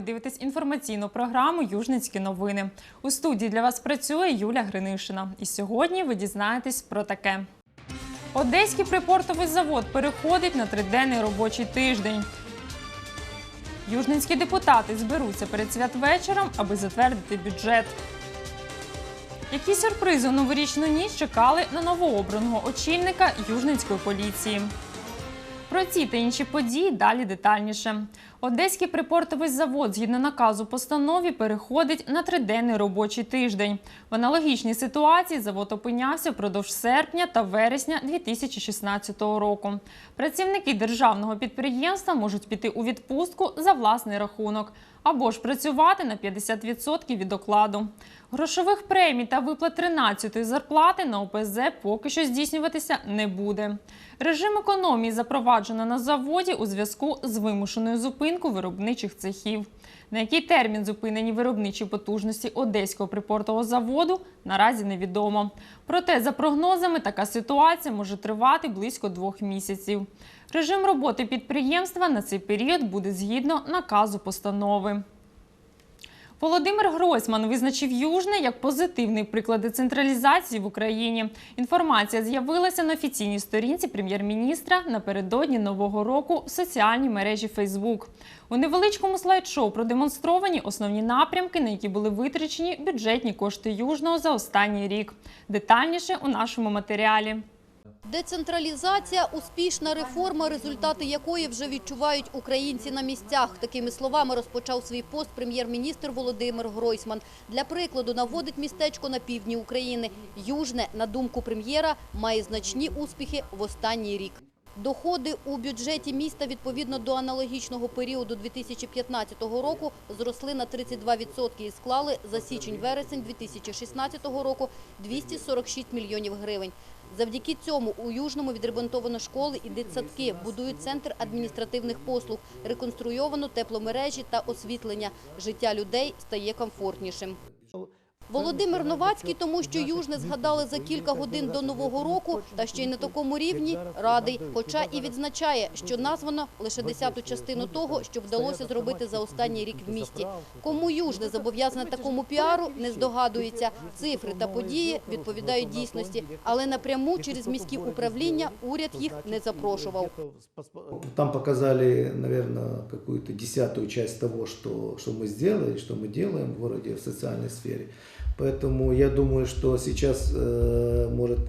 Ви дивитесь інформаційну програму Южницькі новини. У студії для вас працює Юля Гринишина. І сьогодні ви дізнаєтесь про таке. Одеський припортовий завод переходить на триденний робочий тиждень. Южницькі депутати зберуться перед святвечором, аби затвердити бюджет. Які сюрпризи у новорічну ніч чекали на новообраного очільника Южницької поліції? Про ці та інші події далі детальніше. Одеський припортовий завод, згідно наказу постанові, переходить на триденний робочий тиждень. В аналогічній ситуації завод опинявся впродовж серпня та вересня 2016 року. Працівники державного підприємства можуть піти у відпустку за власний рахунок або ж працювати на 50% від окладу. Грошових премій та виплат 13-ї зарплати на ОПЗ поки що здійснюватися не буде. Режим економії запроваджено на заводі у зв'язку з вимушеною зупинкою виробничих цехів. На який термін зупинені виробничі потужності Одеського припортового заводу наразі невідомо. Проте, за прогнозами, така ситуація може тривати близько двох місяців. Режим роботи підприємства на цей період буде згідно наказу постанови. Володимир Гройсман визначив Южне як позитивний приклад децентралізації в Україні. Інформація з'явилася на офіційній сторінці прем'єр-міністра напередодні нового року в соціальній мережі Фейсбук. У невеличкому слайд-шоу продемонстровані основні напрямки, на які були витрачені бюджетні кошти Южного за останній рік. Детальніше у нашому матеріалі. Децентралізація – успішна реформа, результати якої вже відчувають українці на місцях. Такими словами розпочав свій пост прем'єр-міністр Володимир Гройсман. Для прикладу наводить містечко на півдні України. Южне, на думку прем'єра, має значні успіхи в останній рік. Доходи у бюджеті міста відповідно до аналогічного періоду 2015 року зросли на 32% і склали за січень-вересень 2016 року 246 мільйонів гривень. Завдяки цьому у Южному відремонтовано школи і дитсадки, будують центр адміністративних послуг, реконструйовано тепломережі та освітлення. Життя людей стає комфортнішим. Володимир Новацький, тому що Южне згадали за кілька годин до Нового року, та ще й на такому рівні радий. Хоча і відзначає, що названо лише десяту частину того, що вдалося зробити за останній рік в місті. Кому Южне зобов'язане такому піару, не здогадується. Цифри та події відповідають дійсності, але напряму через міські управління уряд їх не запрошував. Там показали, наверное, какую-то десятую часть того, что, что мы сделали, что мы делаем в городе в социальной сфере. Поэтому я думаю, что сейчас э, может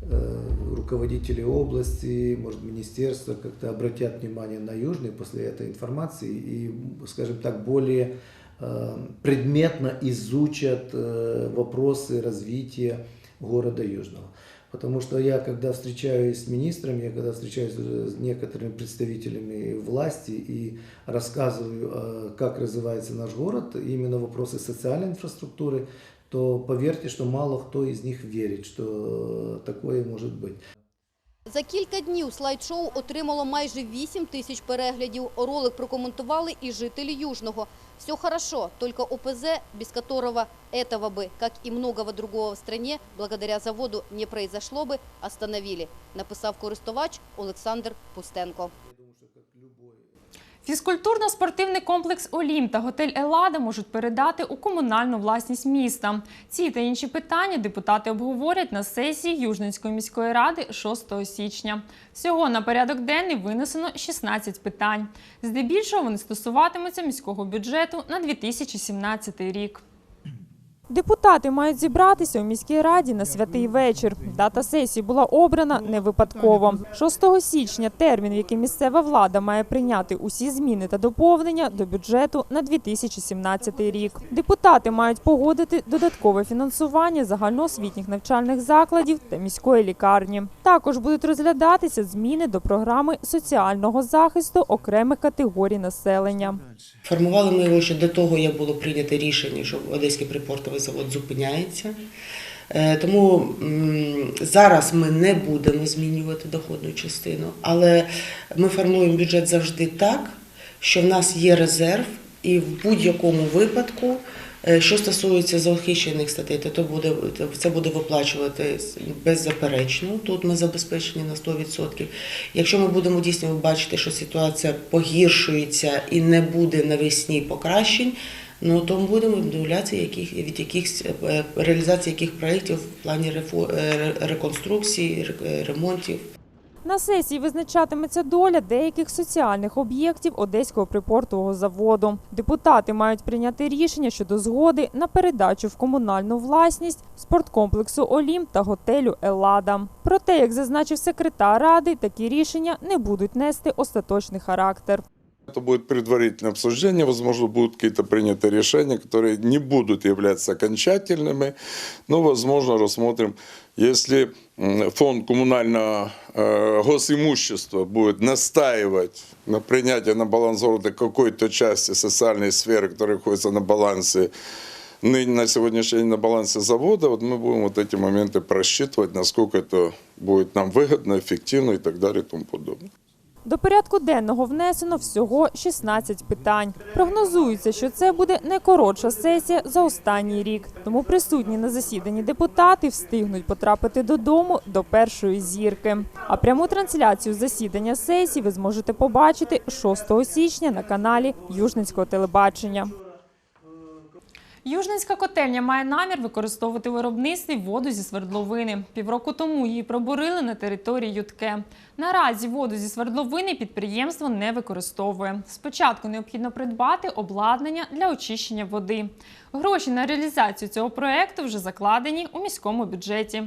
э, руководители области, может министерство как-то обратят внимание на Южный после этой информации и, скажем так, более э, предметно изучат вопросы развития города Южного. Потому что я, когда встречаюсь с министром, я когда встречаюсь с некоторыми представителями власти и рассказываю, как развивается наш город, именно вопросы социальной инфраструктуры, то поверьте, что мало кто из них верит, что такое может быть. За кілька днів слайд-шоу отримало майже 8 тисяч переглядів. Ролик прокоментували і жителі Южного. Все хорошо, только ОПЗ, без которого этого бы, как и многого другого в стране, благодаря заводу не произошло бы, остановили, написав користувач Олександр Пустенко. Фізкультурно-спортивний комплекс Олім та готель Елада можуть передати у комунальну власність міста. Ці та інші питання депутати обговорять на сесії Южненської міської ради 6 січня. Всього на порядок денний винесено 16 питань. Здебільшого вони стосуватимуться міського бюджету на 2017 рік. Депутати мають зібратися у міській раді на святий вечір. Дата сесії була обрана не випадково. 6 січня термін, в який місцева влада має прийняти усі зміни та доповнення до бюджету на 2017 рік. Депутати мають погодити додаткове фінансування загальноосвітніх навчальних закладів та міської лікарні. Також будуть розглядатися зміни до програми соціального захисту окремих категорій населення. Формували ми його ще до того, як було прийнято рішення, що Одеський припортовий завод зупиняється. Е, Тому зараз ми не будемо змінювати доходну частину, але ми формуємо бюджет завжди так, що в нас є резерв, і в будь-якому випадку Е, Що стосується захищених статей, то то буде, це буде виплачувати беззаперечно. Тут ми забезпечені на 100%. Якщо ми будемо дійсно бачити, що ситуація погіршується і не буде навесні покращень, ну то ми будемо дивлятися, яких, від яких е, реалізації яких проєктів в плані е, реконструкції, ремонтів. На сесії визначатиметься доля деяких соціальних об'єктів Одеського припортового заводу. Депутати мають прийняти рішення щодо згоди на передачу в комунальну власність спорткомплексу Олім та готелю Елада. Проте, як зазначив секретар ради, такі рішення не будуть нести остаточний характер. Это будет предварительное обсуждение, возможно, будут какие-то приняты решения, которые не будут являться окончательными, но, возможно, рассмотрим, если фонд коммунального э, госимущества будет настаивать на принятии на баланс города какой-то части социальной сферы, которая находится на балансе ныне на сегодняшний день на балансе завода, вот мы будем вот эти моменты просчитывать, насколько это будет нам выгодно, эффективно и так далее и тому подобное. До порядку денного внесено всього 16 питань. Прогнозується, що це буде найкоротша сесія за останній рік. Тому присутні на засіданні депутати встигнуть потрапити додому до першої зірки. А пряму трансляцію засідання сесії ви зможете побачити 6 січня на каналі Южницького телебачення. Южницька котельня має намір використовувати виробництві воду зі свердловини. Півроку тому її пробурили на території Ютке. Наразі воду зі свердловини підприємство не використовує. Спочатку необхідно придбати обладнання для очищення води. Гроші на реалізацію цього проекту вже закладені у міському бюджеті.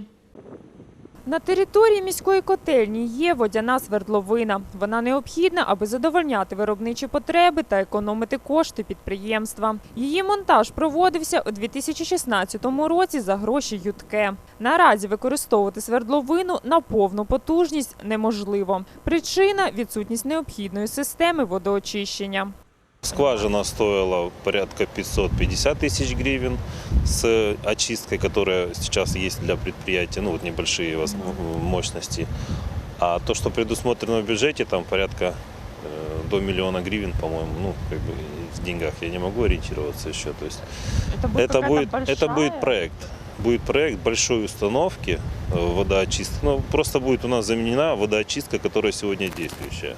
На території міської котельні є водяна свердловина. Вона необхідна, аби задовольняти виробничі потреби та економити кошти підприємства. Її монтаж проводився у 2016 році за гроші ЮТКЕ. Наразі використовувати свердловину на повну потужність неможливо. Причина відсутність необхідної системи водоочищення. Скважина стоила порядка 550 тысяч гривен с очисткой, которая сейчас есть для предприятия, ну вот небольшие мощности. А то, что предусмотрено в бюджете, там порядка э, до миллиона гривен, по-моему, ну как бы в деньгах я не могу ориентироваться еще. То есть это будет, это будет проект. Будет проект большой установки э, водоочистки. Ну, просто будет у нас заменена водоочистка, которая сегодня действующая.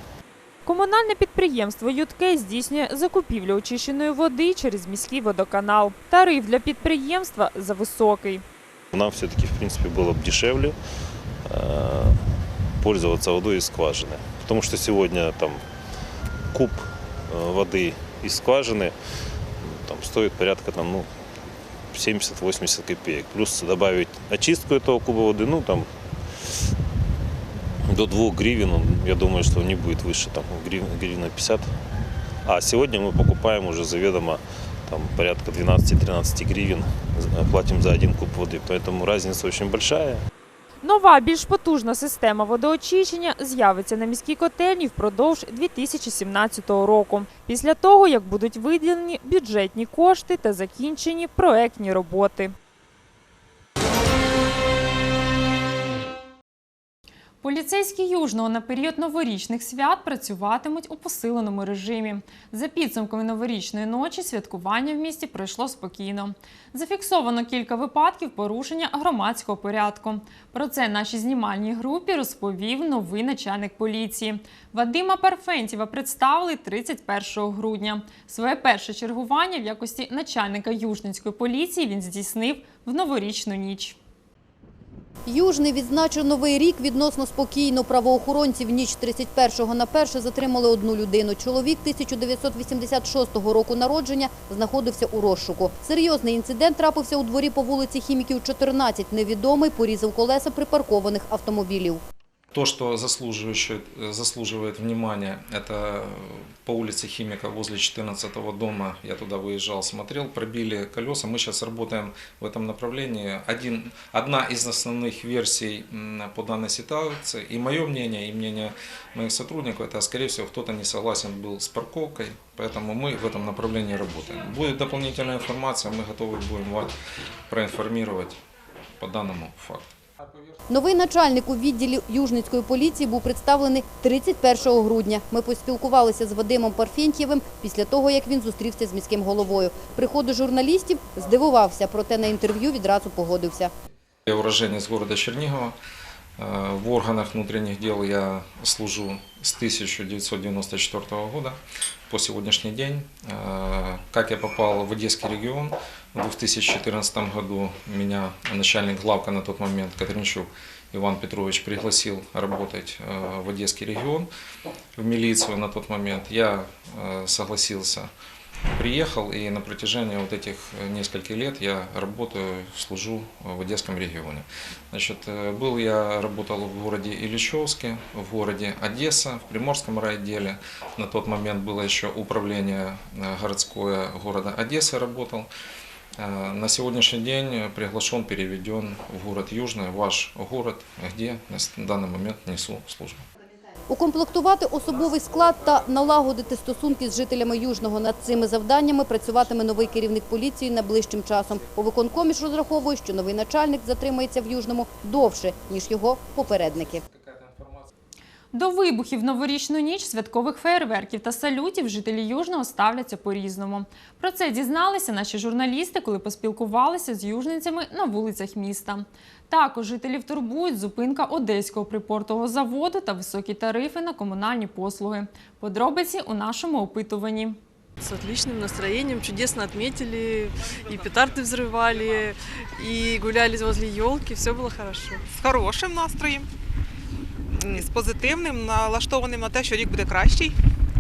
Комунальне підприємство «Ютке» здійснює закупівлю очищеної води через міський водоканал. Тариф для підприємства зависокий. Нам все-таки, в принципе, было бы дешевле э, пользоваться водой из скважины. Потому что сегодня там куб э, воды из скважины м, там, стоит порядка там, ну, 70-80 копеек. Плюс добавить очистку этого куба воды, ну, там, до 2 гривен, он, я думаю, что не будет выше, там, гривен, гривна 50. А сегодня мы покупаем уже заведомо там, порядка 12-13 гривен, з- платим за один куб воды. Поэтому разница очень большая. Нова, більш потужна система водоочищення з'явиться на міській котельні впродовж 2017 року. Після того, як будуть виділені бюджетні кошти та закінчені проектні роботи. Поліцейські Южного на період новорічних свят працюватимуть у посиленому режимі. За підсумками новорічної ночі святкування в місті пройшло спокійно. Зафіксовано кілька випадків порушення громадського порядку. Про це нашій знімальній групі розповів новий начальник поліції. Вадима Парфентєва представили 31 грудня. Своє перше чергування в якості начальника Южницької поліції він здійснив в новорічну ніч. Южний відзначив новий рік відносно спокійно. Правоохоронці в ніч з 31 на 1 затримали одну людину. Чоловік 1986 року народження знаходився у розшуку. Серйозний інцидент трапився у дворі по вулиці Хіміків, 14. Невідомий порізав колеса припаркованих автомобілів. То, что заслуживающее- заслуживает внимания, это по улице Химика возле 14 дома. Я туда выезжал, смотрел, пробили колеса. Мы сейчас работаем в этом направлении. Один, одна из основных версий по данной ситуации, и мое мнение, и мнение моих сотрудников, это, скорее всего, кто-то не согласен был с парковкой, поэтому мы в этом направлении работаем. Будет дополнительная информация, мы готовы будем вас проинформировать по данному факту. Новий начальник у відділі Южницької поліції був представлений 31 грудня. Ми поспілкувалися з Вадимом Парфєнтьєвим після того, як він зустрівся з міським головою. Приходу журналістів здивувався, проте на інтерв'ю відразу погодився. Я уроженец города Чернигова. Э, В органах внутренних дел я служу с 1994 года по сегодняшний день. Э, Как я попал в Одесский регион в 2014 году, меня начальник главка на тот момент Катеринчук Иван Петрович пригласил работать э, в Одесский регион, в милицию на тот момент. Я э, согласился приехал и на протяжении вот этих э, нескольких лет я работаю, служу в Одесском регионе. Значит, был я, работал в городе Ильичевске, в городе Одесса, в Приморском райотделе. На тот момент было еще управление городское города Одессы работал. Э, На сегодняшний день приглашен, переведен в город Южный, ваш город, где на данный момент несу службу. Укомплектувати особовий склад та налагодити стосунки з жителями Южного над цими завданнями працюватиме новий керівник поліції найближчим часом. У виконкомі ж розраховує, що новий начальник затримається в Южному довше, ніж його попередники. До вибухів в новорічну ніч святкових фейерверків та салютів жителі Южного ставляться по-різному. Про це дізналися наші журналісти, коли поспілкувалися з южницями на вулицях міста. Також жителів турбують зупинка одеського припортового заводу та високі тарифи на комунальні послуги. Подробиці у нашому опитуванні. С отличным настроением, чудесно отметили, и петарды взрывали, и гуляли возле елки, все было хорошо. з хорошим настроєм, м, з позитивним, налаштованим на те, що рік буде кращий.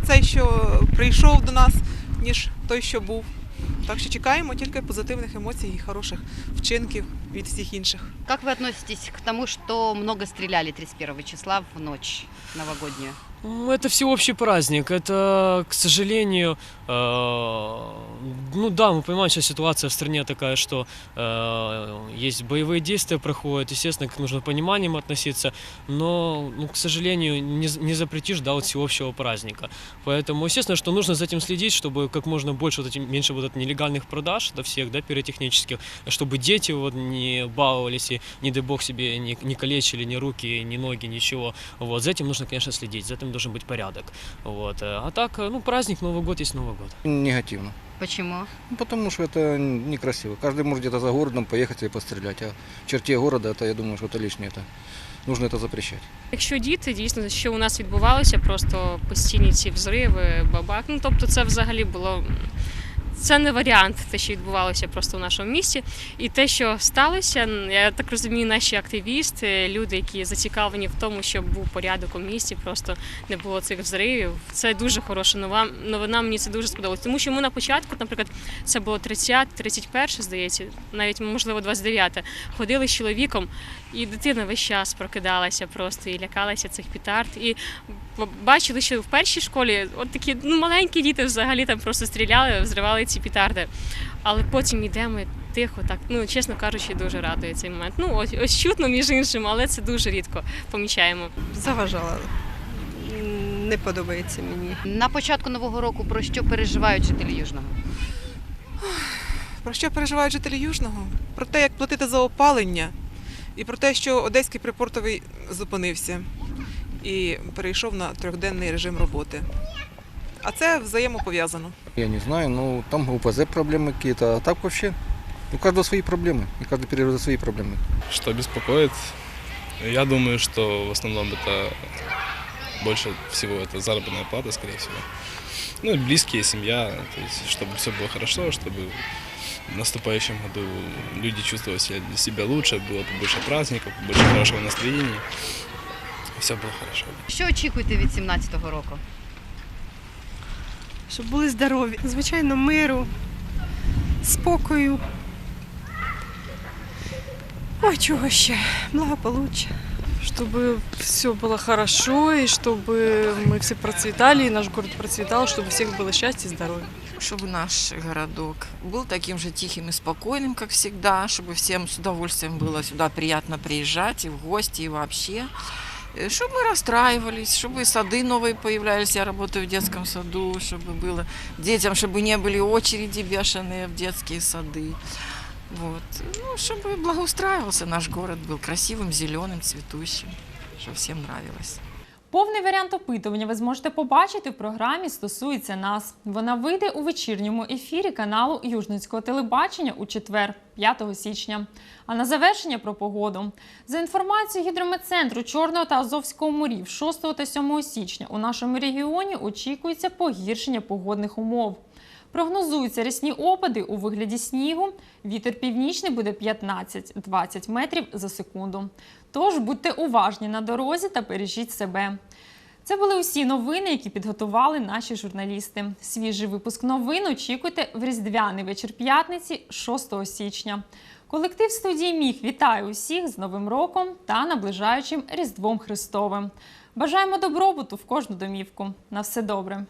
Цей, що прийшов до нас, ніж той, що був. Так що чекаємо тільки позитивних емоцій і хороших вчинків від всіх інших. Як ви относитесь к тому, що много стріляли 31 числа в ночь новогоднюю? Это всеобщий праздник. Это, к сожалению, э, ну да, мы понимаем, сейчас ситуация в стране такая, что э, есть боевые действия проходят, естественно, к нужно пониманием относиться, но, ну, к сожалению, не, не запретишь, да, вот всеобщего праздника. Поэтому, естественно, что нужно за этим следить, чтобы как можно больше, вот этим, меньше вот этих нелегальных продаж, до всех, да, пиротехнических, чтобы дети вот не баловались и, не дай бог, себе не, не калечили ни руки, ни ноги, ничего. Вот, за этим нужно, конечно, следить, за этим должен быть порядок. Вот. э, А так, э, ну, праздник, Новый год есть Новый год. Негативно. Почему? Ну, Потому что это некрасиво. Каждый может где-то за городом поехать и пострелять. А в черте города, это, я думаю, что это лишнее. Это, нужно это запрещать. Якщо діти, дійсно, що у нас відбувалося, просто постійні ці взриви, бабак. Ну тобто, це взагалі було. це не варіант, те, що відбувалося просто в нашому місті. І те, що сталося, я так розумію, наші активісти, люди, які зацікавлені в тому, щоб був порядок у місті, просто не було цих взривів. Це дуже хороша нова новина. Мені це дуже сподобалось. Тому що ми на початку, наприклад, це було 30, 31, здається, навіть можливо 29, ходили з чоловіком, і дитина весь час прокидалася просто і лякалася цих петард. І бачили, що в першій школі от такі ну, маленькі діти взагалі там просто стріляли, взривали ці петарди. Але потім йдемо тихо, так ну чесно кажучи, дуже радує цей момент. Ну ось ось чутно між іншим, але це дуже рідко помічаємо. Заважала. Не подобається мені. На початку нового року про що переживають жителі Южного? Про що переживають жителі Южного? Про те, як платити за опалення, і про те, що Одеський припортовий зупинився і перейшов на трьохденний режим роботи. А це взаємопов'язано. Я не знаю, ну там УПЗ проблемы какие-то. А так вообще, у каждого свои проблемы. И каждый переживает свои проблемы. Что беспокоит? Я думаю, что в основном это больше всего это заработная плата, скорее всего. Ну и близкие, семья, то есть, чтобы все было хорошо, чтобы в наступающем году люди чувствовали себя, себя лучше, было побольше праздников, больше хорошего настроения, и все было хорошо. Що очікуєте від 17-го року? Щоб були здорові. Звичайно, миру, спокою. Ой, чого ще? Благополуччя. Чтобы все было хорошо, и чтобы мы все процветали, и наш город процветал, чтобы у всех было счастье и здоровье. чтобы наш городок был таким же тихим и спокойным, как всегда, чтобы всем с удовольствием было сюда приятно приезжать и в гости, и вообще. Э, Чтобы мы расстраивались, чтобы сады новые появлялись. Я работаю в детском саду, чтобы было детям, чтобы не были очереди бешеные в детские сады. Вот. Ну, чтобы благоустраивался наш город, был красивым, зеленым, цветущим, чтобы всем нравилось. Повний варіант опитування ви зможете побачити в програмі «Стосується нас». Вона вийде у вечірньому ефірі каналу Южницького телебачення у четвер, 5 січня. А на завершення про погоду. За інформацією гідрометцентру Чорного та Азовського морів 6 та 7 січня у нашому регіоні очікується погіршення погодних умов. Прогнозуються рясні опади у вигляді снігу. Вітер північний буде 15-20 метрів за секунду. Тож будьте уважні на дорозі та бережіть себе. Це були усі новини, які підготували наші журналісти. Свіжий випуск новин очікуйте в різдвяний вечір п'ятниці, 6 січня. Колектив студії Міг вітає усіх з Новим роком та наближаючим Різдвом Христовим. Бажаємо добробуту в кожну домівку. На все добре.